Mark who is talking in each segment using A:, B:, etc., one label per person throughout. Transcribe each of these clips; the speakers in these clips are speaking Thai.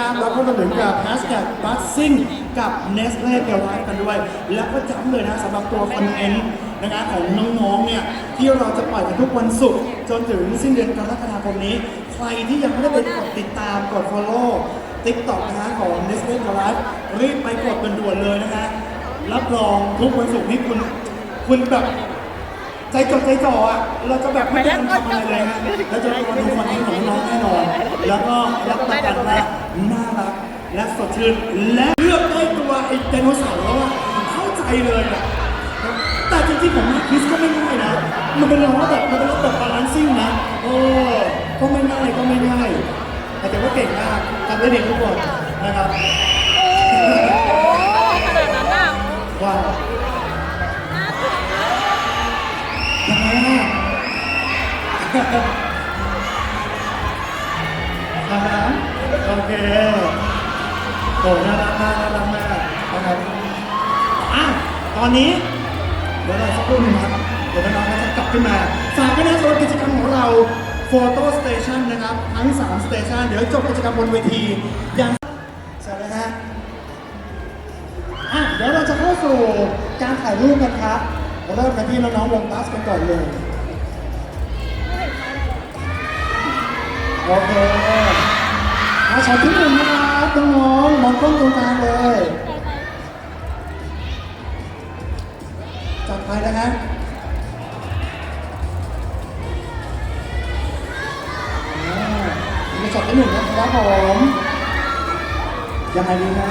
A: นะครับแล้วก็รวมถึงกับ hashtag buzzing กับ Nestle g e l Life กันด้วย แล้วก็จำเลยนะสำหรับตัวคอนเทนต์นะครับของน้องๆเนี่ยที่เราจะปล่อยกันทุกวันศุกร์จนถึงสิ้นเดือนกรกฎาคมนี้ ใครที่ยังไม่ได้ไปกดติดตามกด follow TikTok นะฮะของ Nestle g e l Life รีบไปกดด่วนเลยนะฮะรับรองทุกวันศุกร์นี้คุณ คุณแบบ ใจจดใจจ่ออะเราจะแบบไม่ได้ทำอะไรเลยฮะเราจะรอดูคอนเทนต์ของน้องแน่นอน แล้วก็รับประกันว่าน่ารักและสดชื่นและเลือกได้ตัวไอ้ไดโนเสาร์แล้วอะเข้าใจเลยอะแต่จริงๆผมว่าคริสก็ไม่ง่ายนะ มันเป็นล้อแบบมันเป็นล้อแบบบาลานซิ่งนะโอ้ก็ไม่ง่ายก็ไม่ง่ายแต่ถือว่าเก่งมากทำได้ดีทุกคนนะครับ
B: อ่า
A: ฮะโอเคโอ้น่ารักมากน่ารักมากนะครับอะตอนนี้ เดี๋ยวเราสักครู่หนึงครับ เดี๋ยวน้องๆก็จะกลับขึ้นมาฝากด้วยนะสำหรับกิจกรรมของเรา Photo Station นะครับ ทั้ง3 Station เดี๋ยวจบกิจกรรมบนเวทียังสวัสดีฮะอะเดี๋ยวเราจะเข้าสู่การถ่ายรูปกันครับเริ่มกันที่น้องๆวงบัสกันก่อนเลย โอเคอาช็อตที่หนึ่งนะครับน้องๆมองกล้องตรงกลางเลยจัดไปนะฮะอ่ามีช็อตที่หนึ่งนะครับผมยังไงดีนะ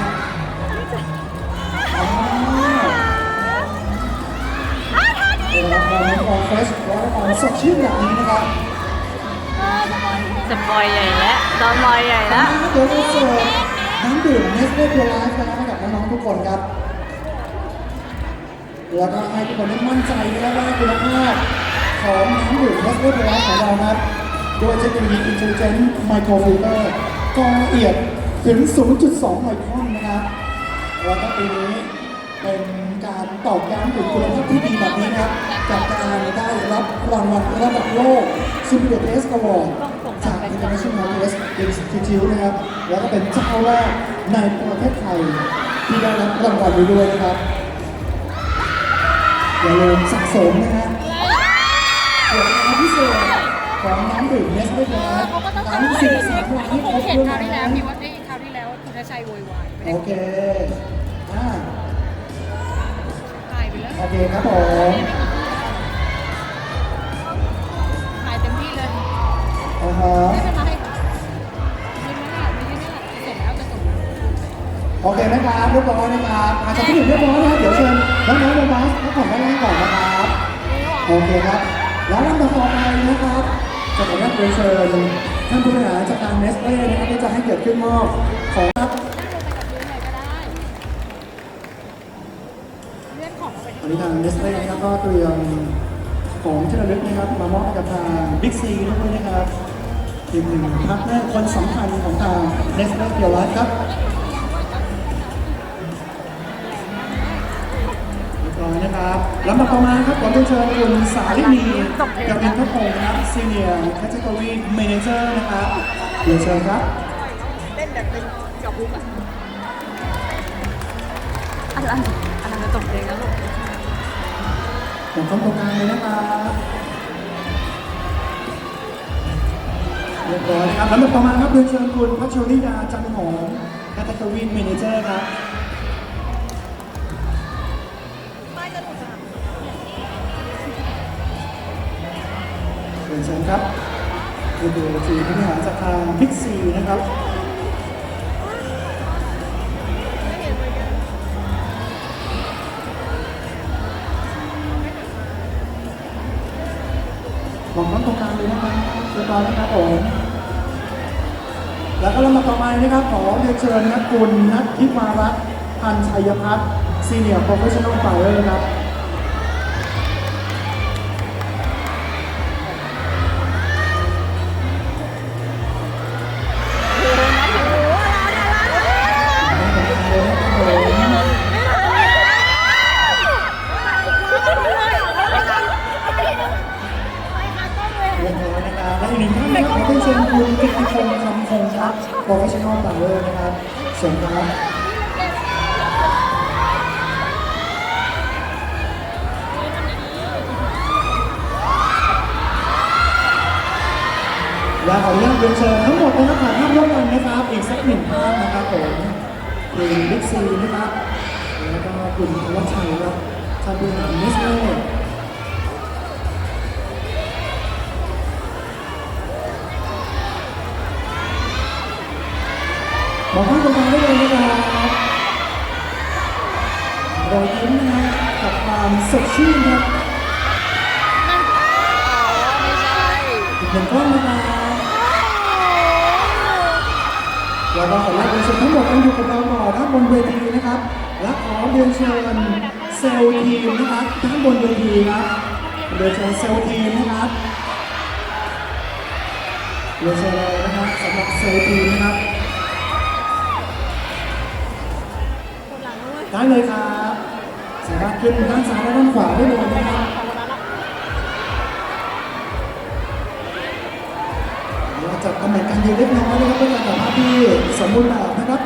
A: อ่าเดี๋ยวเราลองลองเฟสแล้วลองสดชื่นแบบนี้นะครับ
B: สปอยใหญ่แล้วตอนลอยใหญ่แล้ว
A: เดี๋ยวเราเสิร์ฟน้ำดื่มเนสเล่ตัวไลฟ์นะครับให้กับน้องๆทุกคนครับแล้วก็ให้ทุกคนได้มั่นใจนะครับว่าคุณภาพของน้ำดื่มเนสเล่ตัวไลฟ์ของเรานะครับโดยเทคโนโลยี Intelligent Microfilter กรองละเอียดถึง 0.2 ไมครอนนะครับแล้วก็ปีนี้เป็นการตอกย้ำถึงคุณภาพที่ดีแบบนี้ครับจากการได้รับรางวัลระดับโลก Superior Taste Award International Taste Institute นะครับ แล้วก็เป็นเจ้าแรกในประเทศไทย ที่ได้รับรางวัลนี้ด้วยนะครับ อย่าลืมสะสมนะฮะส่วนงานพิเศษของน้ำดื่มเนสเล่นะ
B: เขาก็ต้อง
A: ทั้ำสิบสามวันที่ครบ
B: เห็นคราวที่แล้วมีว่าไอ้คราวที่แล้วคุณชัยโวยวายไม่
A: โอเคอ่า
B: ถ่ายไปแล้ว
A: โอเคครับผม อ่าฮะ
B: ไม่เป็นไรยืนไม่ได้ไม่ยืนไม่ได้จะส่งแล้วจะส่ง
A: โอเคไหมครับเรียบร้อยนะครับอาจจะที่หนึ่งเรียบร้อยนะครับเดี๋ยวเชิญน้องๆโมบายพักผ่อนด้าล่างก่อนนะครับโอเคครับ แล้วลำดับต่อไปนะครับจะขออนุญาตเรียนเชิญท่านผู้บริหารจากทางเนสเล่นะครับที่จะให้เกียรติขึ้นมอบของครับวันนี้ทางเนสเล่นะครับก็เตรียมของที่ระลึกนะครับมามอบให้กับทางบิ๊กซีด้วยนะครับ อีกหนึ่งพาร์ทเนอร์คนสำคัญของทางเนสเล่เกียวรัสครับเรียบร้อยนะครับลำดับต่อมาครับขอเรียนเชิญคุณสาลินีกับเอ็นทพงศ์นะครับ Senior Category Manager นะครับเรียนเชิญครับ
B: เต้นแบบเป็นกับบุ๊กอะอะไรอะไรจะจบเพลงแล้วลูก
A: ผมต้องตรงกลางเลยนะครับ เรียบร้อยนะครับลำดับต่อมาครับเรียนเชิญคุณพัชริยาจันหอมแคตตาวินเมนเจอร์ครับเรียนเชิญครับคือทีมผู้บริหารจากทางพิกซีนะครับของน้องตรงกลางเลยนะครับ เรียบร้อยนะครับผมแล้วก็ลำดับต่อไปนะครับขอเรียนเชิญนักกุลนัททิมารัตน์พันชัยพัฒน์ซีเนียร์โปรเฟชชั่นอลไฟเออร์ครับ นะครับและอีกหนึ่นอเป็นเชิญคุณกิตติพงศ์คำคงครับ professional buyer นะนะครับเชิญครับและขออนุญาตเรียนเชิญทั้งหมดนะครับถ่ายภาพร่วมกันนะครับ อีกสักหนึ่งภาพนะครับผมคุณบิ๊กซีนะครับ แล้วก็คุณวัชชัยครับชาบูหานเนสเล่ บอกให้คนฟังได้เลยนะครับรอยยิ้มนะกับความสดชื่นครับ
B: อ๋อไม่ใช่
A: อีกหนึ่งกล้องนะครับแล้วก็ขอรับเรียนเชิญทั้งหมดยังอยู่กับเราต่อด้านบนเวทีนะครับ และขอเรียนเชิญเซลล์ทีมนะครับด้านบนเวทีครับเรียนเชิญเซลล์ทีมนะครับเรียนเชิญเลยนะครับสำหรับเซลล์ทีมนะครับ ได้เลยครับสามารถขึ้นด้านซ้ายและด้านขวาได้เลยนะครับเราจัดตำแหน่งการยืนเล็กน้อยนะครับเพื่อการถ่ายภาพที่สมบูรณ์แบบนะครับ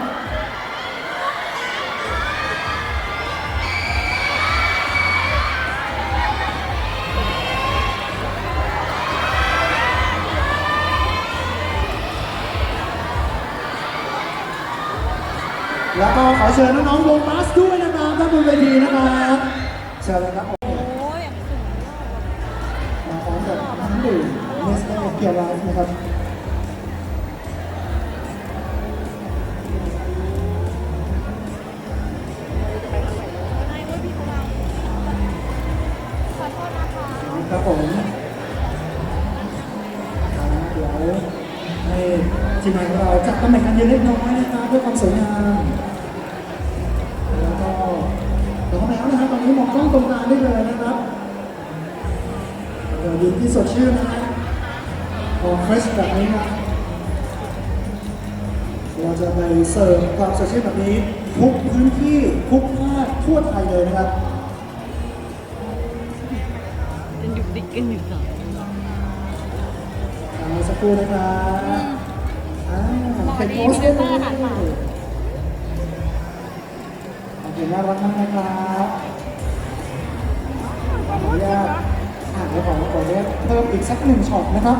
A: แล้วก็ขอเชิญน้องๆวงบัสด้วยนะครับด้านบนเวทีนะครับเชิญเลยครับ
B: โอ้ย
A: มาพร้อมกับน้ำดื่มเนสเล่เกียร์ไลฟ์นะครับ
B: ที
A: มงานของเราจัดตำแหน่งการยืนเล็กน้อยนะครับเพื่อความสวยงามแล้วก็พร้อมแล้วนะครับตอนนี้มองกล้องตรงกลางได้เลยนะครับเดี๋ยวยืนที่สดชื่นนะฮะพอเฟรชแบบนี้นะเราจะไปเสิร์ฟความสดชื่นแบบนี้ทุกพื้นที่ทุกภาคทั่วไทยเลยนะครับ
B: จะหยุดดิกกันอยู่สอง
A: เอาสักครู่นะครับอ่า เห็นโพสต์ได้เลยโอเคน่ารักมากนะครับขออนุญาตอ่านเดี๋ยวขอขออนุญาตเพิ่มอีกสักหนึ่งช็อตนะครับ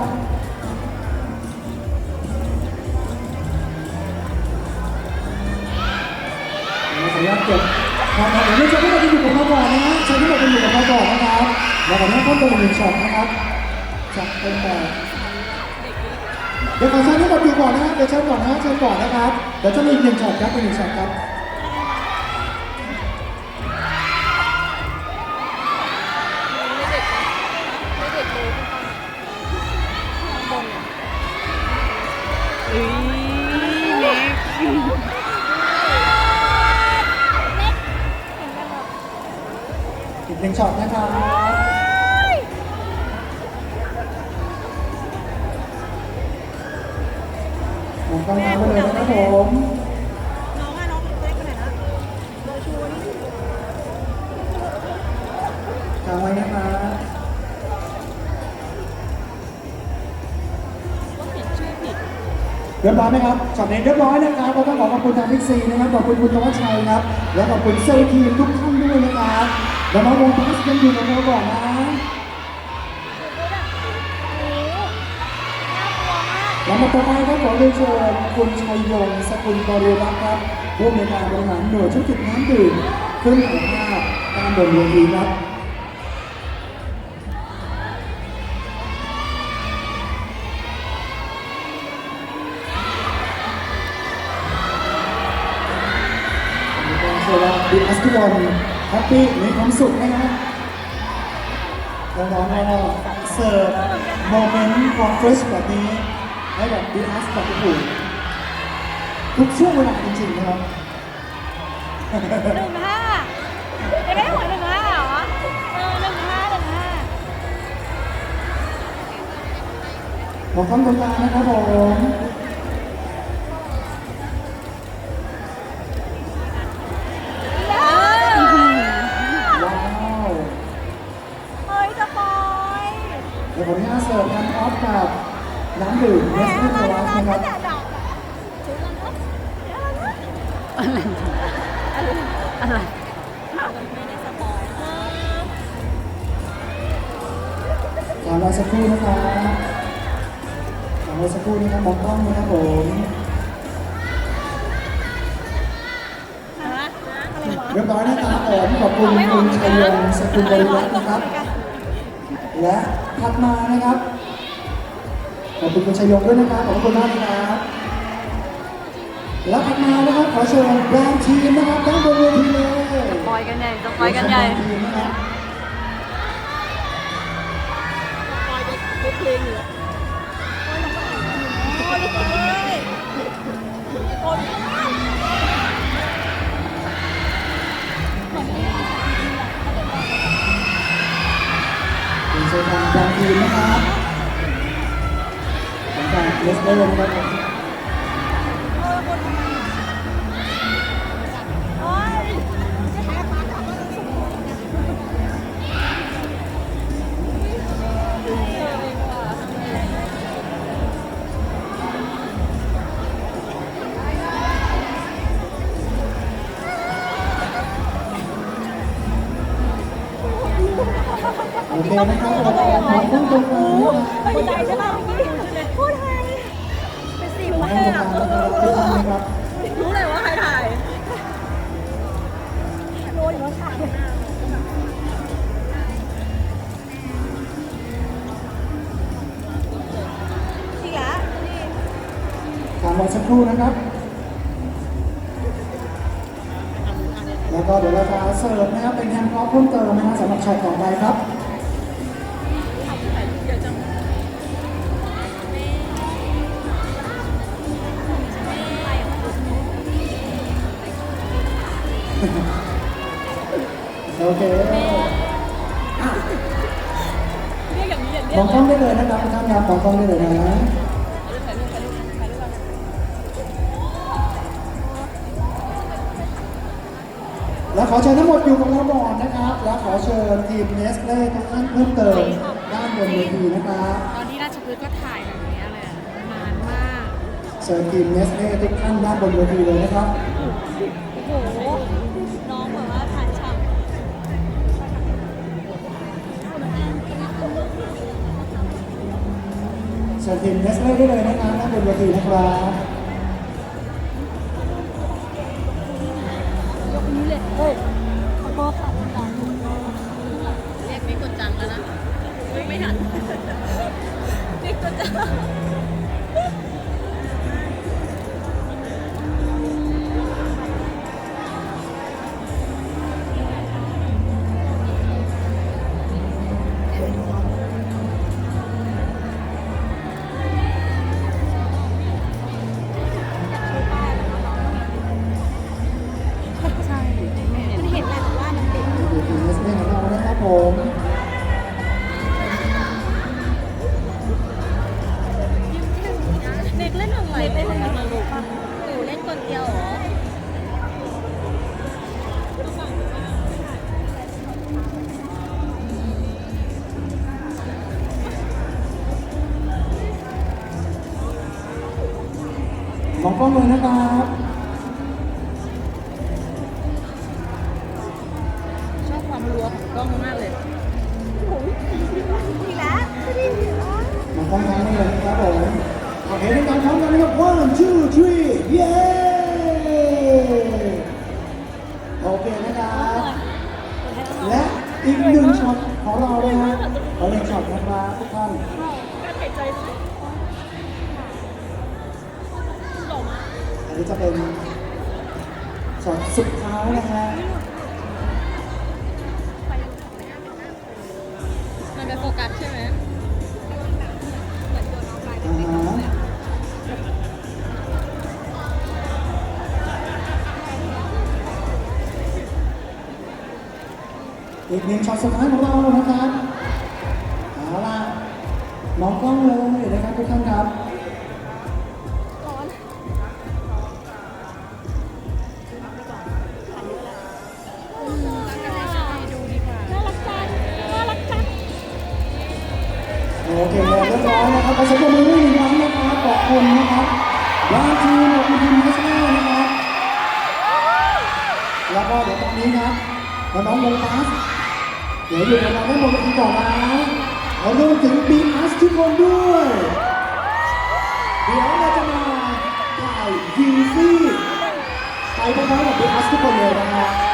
A: ขออนุญาตเก็บครับเดี๋ยวเราจะให้เราไปอยู่กับเราก่อนนะฮะเชิญที่เราไปอยู่กับเราก่อนนะครับแล้วขออนุญาตเพิ่มตัวหนึ่งช็อตนะครับจากเป็นแบบ เดี๋ยวขอเชิญทั้งหมดอยู่ก่อนนะครับเดี๋ยวเชิญก่อนนะเชิญก่อนนะครับ เดี๋ยวจะมีอีกหนึ่งช็อตครับเป็นหนึ่งช็อตครับ
B: ไม่เด็กไม่เด็กเลยข้างบนเอ้ยเล็ก
A: อีกหนึ่งช็อตนะครับ ผมกำลังไปเลยนะครับผม
B: น้องอะน้องเล็กขนาดนั้นโดยชูนี่
A: ทางไว้นะครับ
B: ก็ผิดชื่อด
A: เรียบร้อยไหมครับช็อตนี้เรียบร้อยนะครับเราต้องขอขอบคุณทางพิกซีนะครับ ขอบคุณคุณธวัชชัยครับ และขอบคุณเซลทีมทุกท่านด้วยนะครับแล้วน้องวงพัสยังอยู่กับเราก่อนนะ ลำดับต่อไปครับขอเรียนเชิญคุณชัยยงสกุลบริรักษ์ครับผู้อำนวยการบริหารหน่วยธุรกิจน้ำดื่มขึ้นถ่ายภาพตามบนเวทีครับมีความเชื่อว่าดีอัสทุกคนแฮปปี้มีความสุขนะครับน้องๆก็เสิร์ฟโมเมนต์ความเฟรชแบบนี้ ให้แบบดีอัสแบบอุ่นทุกช่วงเวลาจริงๆนะครับ
B: หนึ่งห้ายังไม่ได้หัวหนึ่งห้าเหรอเออหนึ่งห้าหนึ่งห้า
A: ผมต้องตรงกลางนะครับผม รอสั
B: ก
A: ครู่นะครับมองกล้องนะครับผมเรียบร้อยนะครับผมขอบคุณคุณชัยยงสกุลบริวัฒน์นะครับ และถัดมานะครับขอบคุณคุณชัยยงด้วยนะครับขอบคุณมากนะครับและถัดมานะครับขอเชิญแบรนด์ทีมนะครับด้านบนเวทีเลย
B: ปล่อยกันใหญ่สปอยกันใหญ่
A: ทีมนะครับเป็นโซ นของแบรนด์ทีนะครับของการเลสเตอร์นะครับ เรา
C: จะเสิ
A: ร์ฟนะครับเป็นแฮนด์พร็อพเพิ่มเติมนะครับสำหรับช็อตต่อไปครับโอเค
C: เรียกอย่างนี้อย่างเดี
A: ม
C: ยว
A: องกล้องได้เลยนะครับทุกท่านครับมองกล้องได้เลย ขอเชิญทั้งหมดอยู่กับเราก่อนนะครับ แล้วขอเชิญทีมเนสเล่ทุกท่านเพิ่มเติมด้านบนเวทีนะครับ
B: ตอนที่ราชพฤกษ์ก็ถ่ายแบบนี้เลยอะนานมาก
A: เชิญทีมเนสเล่ทุกท่านด้านบนเวทีเลยนะครับ
C: โอ้โห น้องแบบว่าถ่ายฉาก
A: เชิญทีมเนสเล่ได้เลยนะครับด้านบนเวทีนะครับ
C: นี่
B: ก็จ
C: กล้อ
A: งเลยนะครับ
B: ชอบความรัวของกล้องมากเลย
C: อีกแล้วไม่ได้ยินอ๋อ
A: มองกล้องทั้งนี้เลยนะครับผมโอเคในการพร้อมกันนะครับ one two three เย้โอเคนะครับและอีกหนึ่งช็อตของเรานะฮะขอหนึ่งช็อตนะครับทุกท่าน นนี้จะเป็นช็อตสุดท้ายนะฮะ
B: มันเป็นโฟกัสใช่ไหม
A: อ่าฮะอีกหนึ่งช็อตสุดท้ายของเรานะครับเอาล่ะมองกล้องเลยนะครับทุกท่านครับ ขอเสียงปรบมือให้หนึ่งครั้งนะครับขอบคุณนะครับวางทีมขอบคุณทีมไมสเตอนะครับแล้วก็เดี๋ยวตอนนี้ครับน้องๆวงบัสเดี๋ยวอยู่กับเราได้หมดทีก่อนนะเราเริ่ถึงบีอัสทุกคนด้วย เดี๋ยวเราจะมาถ่ายยีซี่ไปพร้อมๆกับบีอัสทุกคนเลยนะครับ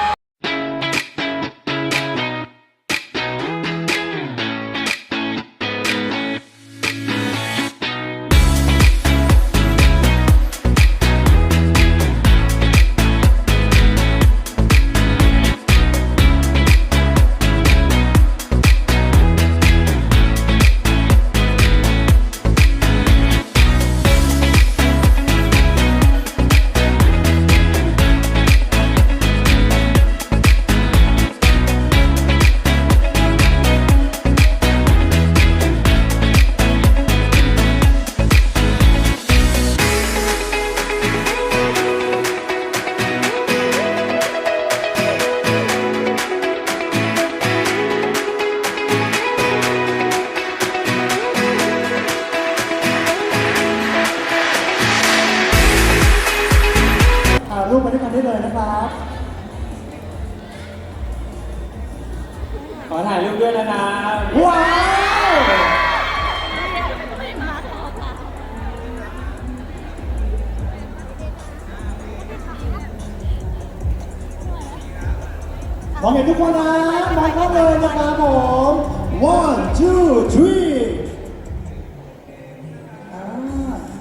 D: ขอถ่ายรูปด้วยนะครับ
A: ว้าวมองเห็นทุกคนนะมองเข้าเลยนะครับผม one two three อ่า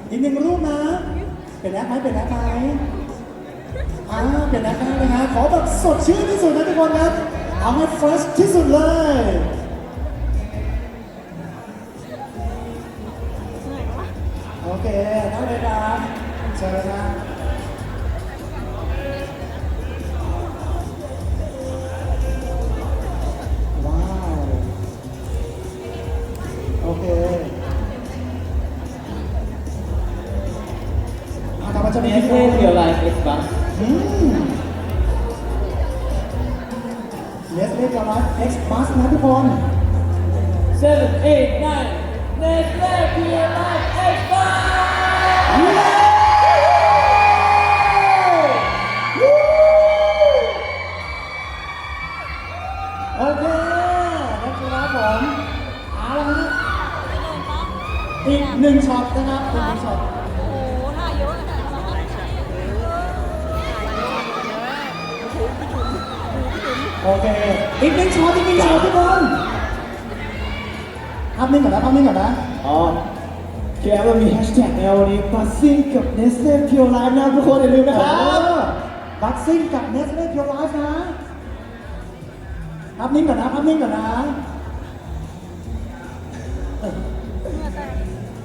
A: อีกหนึ่งรูปนะ เป็นแอปไหมเป็นแอปไหมอ่าเป็นแอปได้เลยนะขอแบบสดชื่นที่สุดนะทุกคนนะ เอาให้ fresh ที่สุดเลยโอเคได้เลยครับเชิญนะว้าว โอเคอะกลับมาจะ
D: เน
A: มี
D: สเล่เพียวไลฟ์เอ็กซ์บัส
A: อืม เล่กับไลฟ์เอ็กซ์บัสนะทุกคน
D: เซเว่นเอ็ดไนน์เนสเล่เพียวไลฟ์เอ็กซ์บัส
A: โอเคนะครับผมเอาละฮะอีกหนึ่งช็อตนะครับอีกหนึ่งช็อต
C: โอ้โหท่าเยอะนะ
A: โอเค อีกหนึ่งช็อตอีกหนึ่งช็อตทุกคนภาพนิ่งก่อนนะภาพนิ่งก่อนนะ
D: อ๋อคือแอปว่ามีแฮชแท็กในวันนี้บัสซิ่งกับเนสเล่เพียวไลฟ์นะทุกคนอย่าลืมนะ
A: ค
D: ค
A: รั
D: รั
A: บบบัคซิ่งกับเนสเล่เพียวไลฟ์นะภาพนิ่งก่อนนะภาพนิ่งก่อนนะ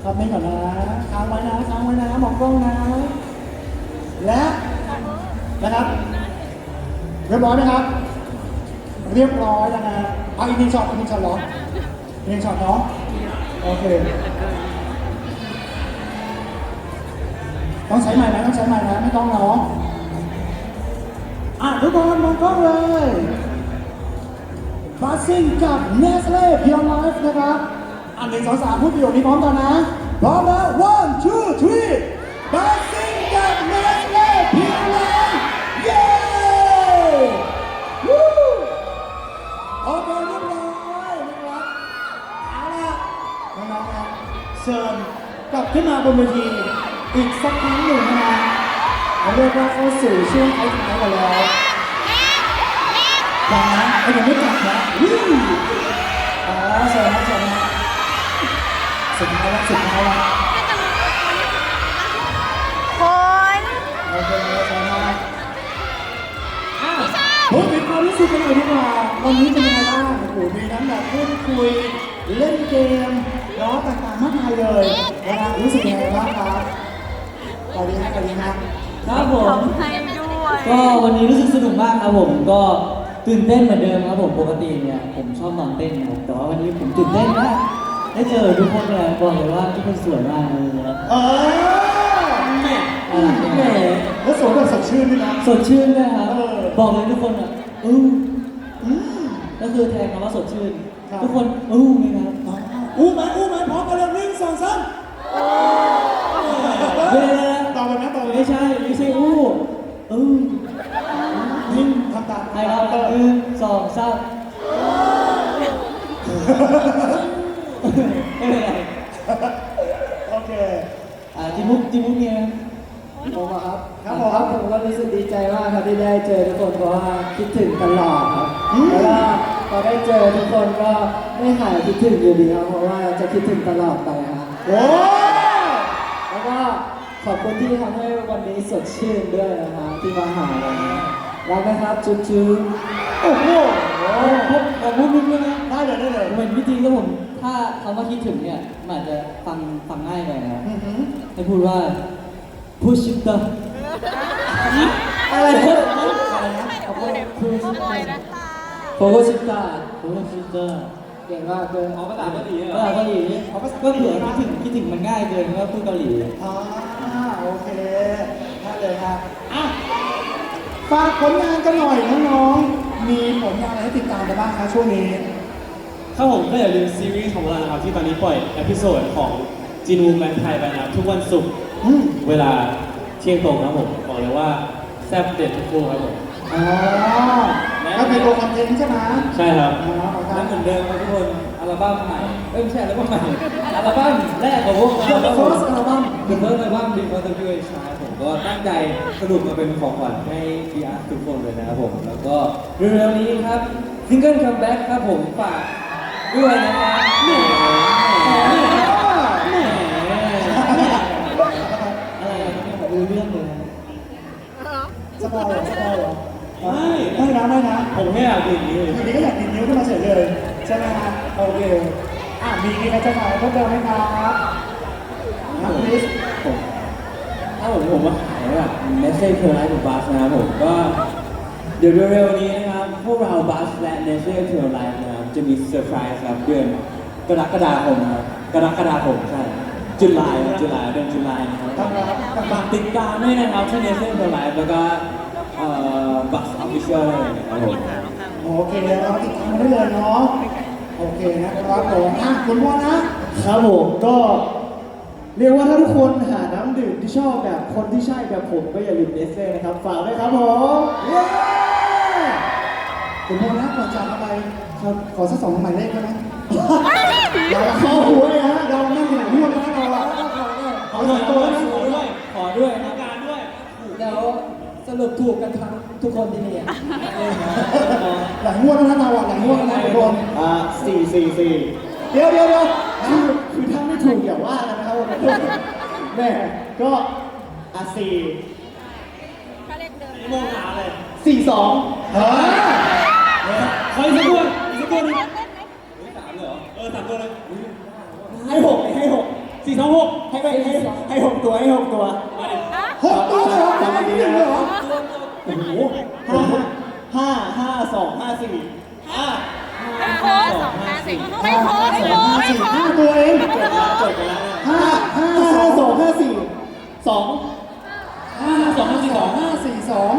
A: ภาพนิ่งก่อนนะค้างไว้นะค้างไว้นะมองกล้องนะ และนะครับเรียบร้อยไหมครับ เรียบร้อยแล้วนะเอาอีกหนึ่งช็อตอีกหนึ่งช็อตเหรออีกหนึ่งช็อตเนาะโอเค ต้องใช้ไม้นะต้องใช้ไม้นะไม่ต้องเนาะอะทุกคนมองกล้องเลยบาซิ่งกับเนสเล่เพียวไลฟ์นะครับ อันหนึ่งสองสามพูดประโยคนี้พร้อมกันนะ พร้อมแล้ว one two three เวทีอีกสักครั้งหนึ่งนะฮะเราเรียกว่าเข้าสู่ช่วงท้ายๆกันแล้วฟังนะไอ้ยังไม่กลับนะวู้อ๋อเชิญนะเชิญนะสุดท้ายแล้วสุดท้ายแล้ว
C: คน
A: โอเคเชิญนะพูดถึงความรู้สึกกันหน่อยดีกว่าวันนี้เป็นยังไงบ้างโอ้โหมีทั้งแบบพูดคุยเล่นเกม ล้อต่างๆมากมายเลยนะฮะรู้สึกยังไงบ้างครับสวัสดีครับสวัสดีครับ
D: ครับผม
C: ให้ด้วย
D: ก็วันนี้รู้สึกสนุกมากครับผม ก็ตื่นเต้นเหมือนเดิมครับผม ปกติเนี่ยผมชอบนอนเต้นครับแต่ว่าวันนี้ผมตื่นเต้นมากได้เจอทุกคนเนี่ยบอกเลยว่าทุกคนสวยมากเลยนะ
A: เออ
D: แม่แม่
A: แล้วสวยแบบสดชื่นด้วยนะ
D: สดชื่นด้วยครับ
A: เออ
D: บอกเลยทุกคนอะอู้
A: อืม
D: ก็คือแทนคำว่าสดชื่น
A: ครับ
D: ทุกคนอู้ไหมครับ
A: อ๋อ อู้ไหมอู้ไหมพร้อมกันเลยหนึ่งสองสาม
D: เวลา
A: ต่อไปไหมต่อไปไหม
D: ไม่ใช่ไม่ใช่อู้อู้
A: นี่ทำตามท
D: ให้เราหนึ่งสองสามไม่เป็นไร
A: โอเค
D: อ่าจิมุกจิมุกเนี่ย
E: ผมอะครับ
A: ครับผม
E: ครับผมก็รู้สึกดีใจมากครับที่ได้เจอทุกคนเพราะว่าคิดถึงตลอดครับ
A: อืม
E: แล้วก็พ อได้เจอทุกคนก็ไม่หายคิดถึงอยู่ดีครับเพราะว่าจะคิดถึงตลอดไปครับ
A: โอ้
E: แล้วก็ขอบคุณที่ทำให้วันนี้สดชื่นด้วยนะครับที่มาหาวันนี้รักนะครับจุ๊บจุ๊บ
A: โอ้โห
D: ผมผมพูดนิดนึงนะ
A: ได้เลยได้เลย
D: ผมเป็นวิธีก็ผม ถ้าคำว่าคิดถึงเนี่ยมันอาจจะฟังฟังง่ายไปนะครับ
A: อือหือ
D: ให้พูดว่า push it the
A: อะไรนะ
D: อะไรนะ
C: ขโมยนะคะ
E: โฟกัสชิตา
D: push it the
E: เก่งมากเลย
D: อ๋อภาษาเกาหลีเหรอภาษาเกาหลีก็เผื่อคิดถึงคิดถึงมันง่ายเกินก็พูดเกาหลี
A: อ่าโอเคได้เลยครับอะฝากผลงานกันหน่อยน้องๆมีผลงานอะไรให้ติดตามกันบ้างคะช่วงนี้
F: ครับผมก็อย่าลืมซีรีส์ของเรานะครับที่ตอนนี้ปล่อยเอพิโซดของจีนูแมนไทยไปนะครับทุกวันศุกร์
A: อืม
F: เวลาเที่ยงตรงครับผมบอกเลยว่าแซ่บเด็ดทุกคู่ครับผม
A: อ๋อก็เป็นตัวคอนเทนต์ใช่ไหม
F: ใช่ครับ
A: อ๋อโอเค
D: และเหมือนเดิมครับทุกคนอัลบั้มใหม่เอ้ยไม่ใช่อัลบั้มใหม่อัลบั้มแรกของพวกเราครับผม
A: First album
D: เป็นเฟิร์สอัลบั้มดีคอนเทนต์ด้วยชายผมก็ตั้งใจสรุปมาเป็นของขวัญให้พีอาร์ทุกคนเลยนะครับผมแล้วก็เร็วๆนี้ครับซิงเกิลคัมแบ็กครับผมฝากด้วยนะครับแหมแหมอะไรเนี่ยผมรู้เรื่องเลยนะ
A: สปอยเหรอสปอยเหรอ
F: ไม่
A: ไม่นะไม่นะ
F: ผมแค่อยากดื่มนี้เลย
A: อยู่ดีก็อยากดินนิ้วขึ้นมาเฉยเลยใช่ไหมฮะโอเคอะมีมีใครจะขายเพิ่มเติมไหมครับนักลิส
D: ผมถ้าผมผมมาขายแบบเมสเซจเพอร์ไลท์ของบัสนะครับผมก็เดี๋ยวเร็วๆนี้นะครับพวกเราบัสและเนเซ่เพอร์ไลท์นะครับจะมีเซอร์ไพรส์ครับเดือนกรกฎาคมนะครับกรกฎาคมใช่จุลายจุลายเดือนจุลายนะครับ
A: ทำรับทำ
D: ฝากติดตามด้วยนะครับที่เนเซ่เพอร์ไลท์แล้วก็เอ่อบัสออ ฟฟิเชียลเลยนะครับผม
A: โอเคเราติดตามกันได้เลยเนาะโอเคนะครับผมอะคุณพ่อนะ
E: ครับผมก็เรียกว่าถ้าทุกคนหาน้ำดื่มที่ชอบแบบคนที่ใช่แบบผมก็อย่าลืมเนสเล่นะครับฝากด้วยครับผม
A: เย้คุณพ่อนะก่อนจากกันไปครับขอสักสองหมายเลขได้ไหมเราเข้าหัวเลยนะเรานั่งอยู่ไหนม่วงนะเราอะขอสองตัวนะ
D: ขอด้วยขอด้วยนะ
F: การด้วย
E: เดี๋ยว สรุปถูกกันทั้งทุกคนที่นี่
A: หลังม่วงนะเราอะหลังม่วงนะทุกคน
E: อ่าสี่สี่สี่
A: เดี๋ยวเดี๋ยวเดี๋ยว
E: คือคือถ้าไม่ถูกอย่าว่ากันนะครับผมแม่ก็อะสี่
C: ถ้าเลขเดิม
F: โมงหาเลย
E: สี่สอง
A: เออ
F: ขออีกสักตัวอีกสักตัวหนึง
C: เล่นไหม
F: สามเลยเหรอเออสามตัวเลย
E: ให้หกให้หก
F: สี่สองหก
E: ให้ไปให้ให้หกตัวให้หกตัว
F: มาดิ
A: หกตัวเลยเหรอทำไมถึงเหรอ
E: โอ้โหห้าห้าห้าสองห้าสี่ห้า
C: โค้ดสองห้าสิบไม่โค้ดไม่โค้ดไม่
A: สี่
C: โค้
A: ห้า
C: ด
A: ตัวเอง
E: จดแล้วจดกันแล้ว
A: ห้าห้า
E: ห้า
A: สอง
E: ห้าสี่สอง
F: ห้าสองห้าสี่สอง
A: ห้าสี่สอง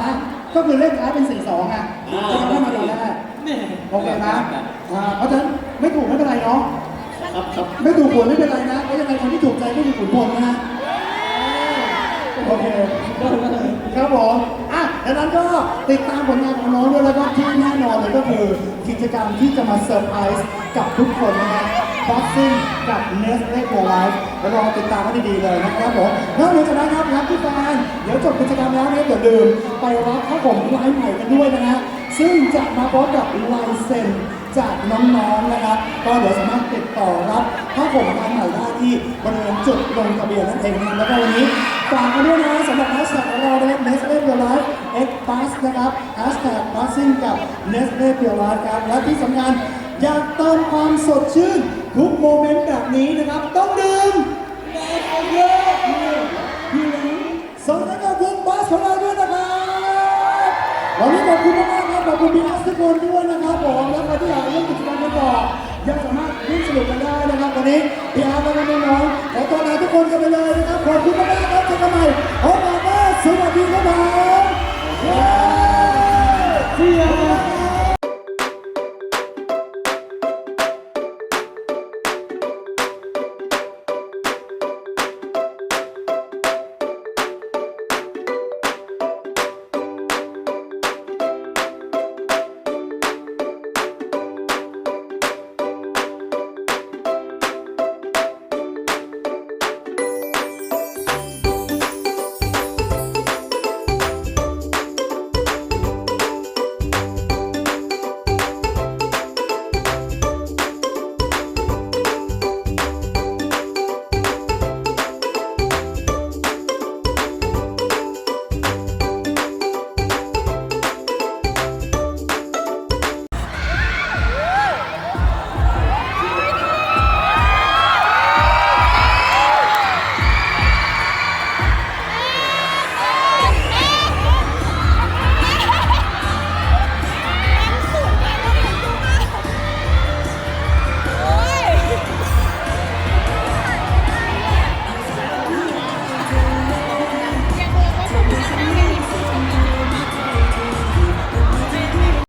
A: อ่าก็คือเลขท้ายเป็นสี่สองอะจะทำให้มาดูได้
F: แม่
A: โอเคนะอ่าเพราะฉะนั้นไม่ถูกไม่เป็นไรเนาะ
E: ครับครับ
A: ไม่ถูกผลไม่เป็นไรนะเพราะยังไงคนที่ถูกใจก็คือขุนพลนะฮะ โอเคครับผมอะดังนั้นก็ติดตามผลงานของน้องด้วยแล้วก็ที่แน่นอนเลยก็คือกิจกรรมที่จะมาเซอร์ไพรส์กับทุกคนนะครับบ็อกซิ่งกับเนสเล่โกไลฟ์แล้วรอติดตามกันดีๆเลยนะครับผมนอกจากนั้นครับรับที่แฟนเดี๋ยวจบกิจกรรมแล้วเนี่ยอย่าลืมไปรับข้าวผมไลฟ์ใหม่กันด้วยนะฮะซึ่งจะมาพร้อมกับลายเซ็นจากน้องๆนะครับก็เดี๋ยวสามารถติดต่อรับผ้าห่มงานใหม่ได้ที่บริเวณจุดลงทะเบียนนั่นเองนะแล้วก็วันนี้ ฝากกันด้วยนะสำหรับแฮชแท็กของเรานะครับ Nestle Pure Life X Pass นะครับแฮชแท็ก Passing กับ Nestle Pure Life ครับ และที่สำคัญอยากเติมความสดชื่น ทุกโมเมนต์แบบนี้นะครับ ต้องดื่มแดงเอาเยอะพี่หลิงสมกับวงบัสของเราด้วยนะครับวันนี้ขอบคุณมากครับขอบคุณพี่นัสทุกคนด้วย นี้พี่อาร์ตและน้องๆขอต้อนรับทุกคนกันไปเลยนะครับขอบคุณมากๆครับเจอกันใหม่โอกาสหน้าสวัสดีครับผม
F: เสีย